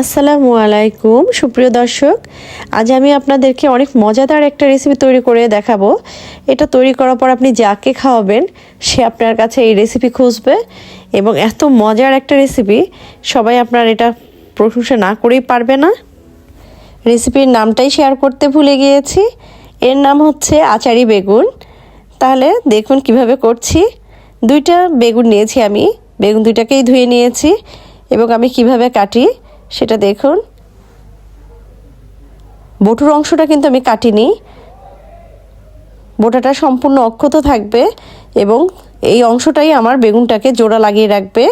আসসালামু আলাইকুম, সুপ্রিয় দর্শক। আজ আমি আপনাদেরকে অনেক মজাদার একটা রেসিপি তৈরি করে দেখাবো। এটা তৈরি করার পর আপনি যাকে খাওয়াবেন, সে আপনার কাছে এই রেসিপি খুঁজবে এবং এত মজার একটা রেসিপি সবাই আপনার এটা প্রশংসা না করেই পারবে না। রেসিপির নামটাই শেয়ার করতে ভুলে গিয়েছি। এর নাম হচ্ছে আচারি বেগুন। তাহলে দেখুন কীভাবে করছি। দুইটা বেগুন নিয়েছি আমি। বেগুন দুইটাকেই ধুয়ে নিয়েছি এবং আমি কীভাবে কাটি সেটা দেখুন। বটুর অংশটা কিন্তু আমি কাটিনি। বোটাটা সম্পূর্ণ অক্ষত থাকবে এবং এই অংশটাই আমার বেগুনটাকে জোড়া লাগিয়ে রাখবে।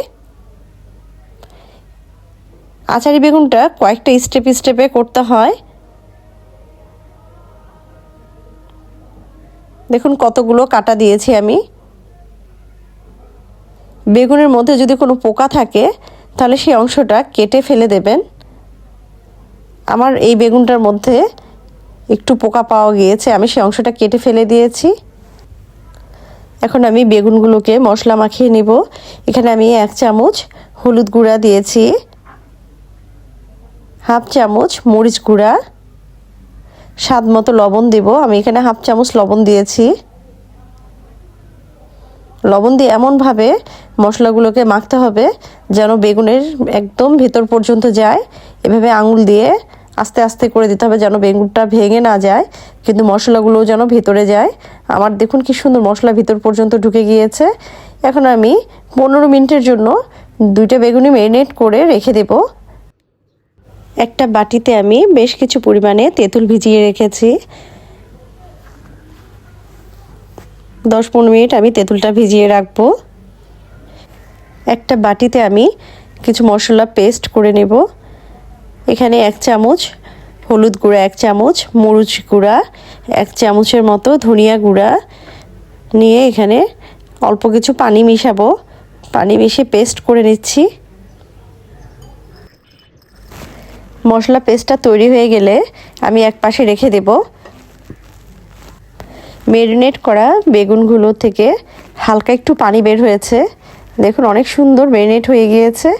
আচারি বেগুনটা কয়েকটা স্টেপ স্টেপে করতে হয়। দেখুন কতগুলো কাটা দিয়েছি আমি। বেগুনের মধ্যে যদি কোনো পোকা থাকে তাহলে সেই অংশটা কেটে ফেলে দেবেন। আমার এই বেগুনটার মধ্যে একটু পোকা পাওয়া গিয়েছে, আমি সেই অংশটা কেটে ফেলে দিয়েছি। এখন আমি বেগুনগুলোকে মশলা মাখিয়ে নিব। এখানে আমি এক চামচ হলুদ গুঁড়া দিয়েছি, হাফ চামচ মরিচ গুঁড়া, স্বাদ মতো লবণ দেব। আমি এখানে হাফ চামচ লবণ দিয়েছি। লবণ দিয়ে এমনভাবে মশলাগুলোকে মাখতে হবে যেন বেগুনের একদম ভেতর পর্যন্ত যায়। এভাবে আঙুল দিয়ে আস্তে আস্তে করে দিতে হবে যেন বেগুনটা ভেঙে না যায়, কিন্তু মশলাগুলোও যেন ভেতরে যায়। আমার দেখুন কি সুন্দর মশলা ভিতর পর্যন্ত ঢুকে গিয়েছে। এখন আমি পনেরো মিনিটের জন্য দুইটা বেগুনি ম্যারিনেট করে রেখে দেব। একটা বাটিতে আমি বেশ কিছু পরিমাণে তেঁতুল ভিজিয়ে রেখেছি। দশ পনেরো মিনিট আমি তেঁতুলটা ভিজিয়ে রাখব। একটা বাটিতে আমি কিছু মশলা পেস্ট করে নেব। এখানে এক চামচ হলুদ গুঁড়া, এক চামচ মরুচ গুঁড়া, এক চামচের মতো ধনিয়া গুঁড়া নিয়ে এখানে অল্প কিছু পানি মিশাবো। পানি মিশিয়ে পেস্ট করে নিচ্ছি। মশলা পেস্টটা তৈরি হয়ে গেলে আমি এক পাশে রেখে দেব। মেরিনেট করা বেগুনগুলো থেকে হালকা একটু পানি বের হয়েছে। দেখুন, অনেক সুন্দর মেরিনেট হয়ে গিয়েছে।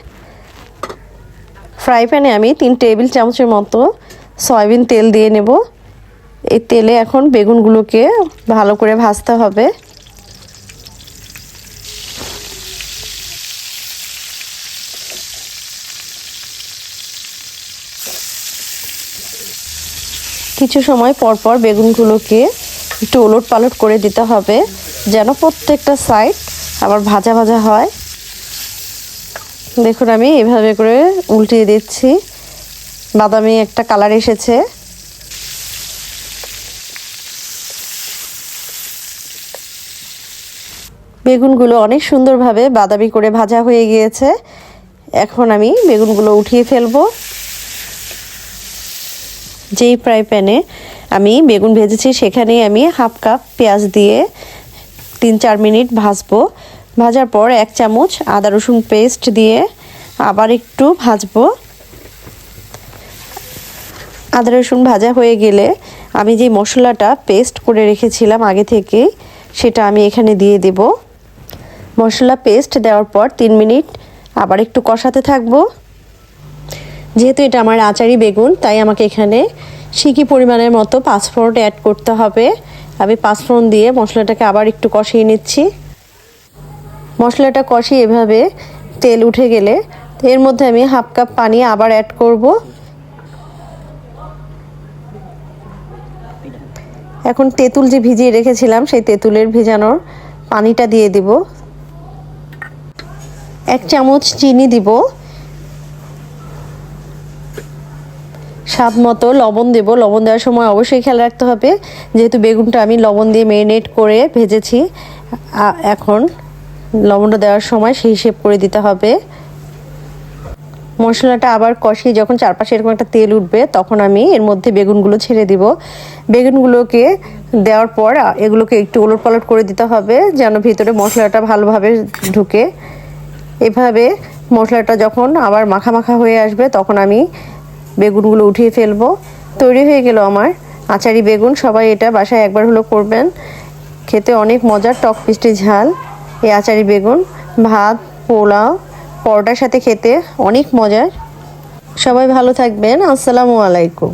ফ্রাই প্যানে আমি তিন টেবিল চামচের মতো সয়াবিন তেল দিয়ে নেব। এই তেলে এখন বেগুনগুলোকে ভালো করে ভাজতে হবে। কিছু সময় পর পর বেগুনগুলোকে একটু ওলট পালট করে দিতে হবে, যেন প্রত্যেকটা সাইড আবার ভাজা ভাজা হয়। দেখুন আমি এভাবে করে উল্টিয়ে দিচ্ছি। বাদামি একটা কালার এসেছে। বেগুনগুলো অনেক সুন্দরভাবে বাদামি করে ভাজা হয়ে গিয়েছে। এখন আমি বেগুনগুলো উঠিয়ে ফেলব। যেই ফ্রাই প্যানে আমি বেগুন ভেজেছি সেখানে আমি হাফ কাপ পেঁয়াজ দিয়ে তিন চার মিনিট ভাজবো। ভাজার পর এক চামচ আদা রসুন পেস্ট দিয়ে আবার একটু ভাজবো। আদা রসুন ভাজা হয়ে গেলে আমি যে মশলাটা পেস্ট করে রেখেছিলাম আগে থেকে, সেটা আমি এখানে দিয়ে দেব। মশলা পেস্ট দেওয়ার পর তিন মিনিট আবার একটু কষাতে থাকব। যেহেতু এটা আমার আচারি বেগুন, তাই আমাকে এখানে সিকি পরিমাণের মতো পাঁচফোড়ন অ্যাড করতে হবে। আমি পাঁচফোড়ন দিয়ে মশলাটাকে আবার একটু কষিয়ে নিচ্ছি। মশলাটা কষি এভাবে তেল উঠে গেলে এর মধ্যে আমি হাফ কাপ পানি আবার অ্যাড করব। এখন তেঁতুল যে ভিজিয়ে রেখেছিলাম, সেই তেঁতুলের ভেজানোর পানিটা দিয়ে দিব। এক চামচ চিনি দিব। স্বাদ মতো লবণ দেব। লবণ দেওয়ার সময় অবশ্যই খেয়াল রাখতে হবে। যেহেতু বেগুনটা আমি লবণ দিয়ে মেরিনেট করে ভেজেছি এখন লবণটা দেওয়ার সময় সেই হিসেব করে দিতে হবে। মশলাটা আবার কষিয়ে যখন চারপাশে এরকম একটা তেল উঠবে, তখন আমি এর মধ্যে বেগুনগুলো ছেড়ে দিব। বেগুনগুলোকে দেওয়ার পর এগুলোকে একটু ওলট পালট করে দিতে হবে, যেন ভিতরে মশলাটা ভালোভাবে ঢুকে। এভাবে মশলাটা যখন আবার মাখা মাখা হয়ে আসবে, তখন আমি বেগুনগুলো উঠিয়ে ফেলব। তৈরি হয়ে গেল আমার আচারি বেগুন। সবাই এটা বাসায় একবার হলো করবেন। খেতে অনেক মজার, টক মিষ্টি ঝাল। এই আচারি বেগুন, ভাত, পোলাও, পরোটার সাথে খেতে অনেক মজার। সবাই ভালো থাকবেন। আসসালামু আলাইকুম।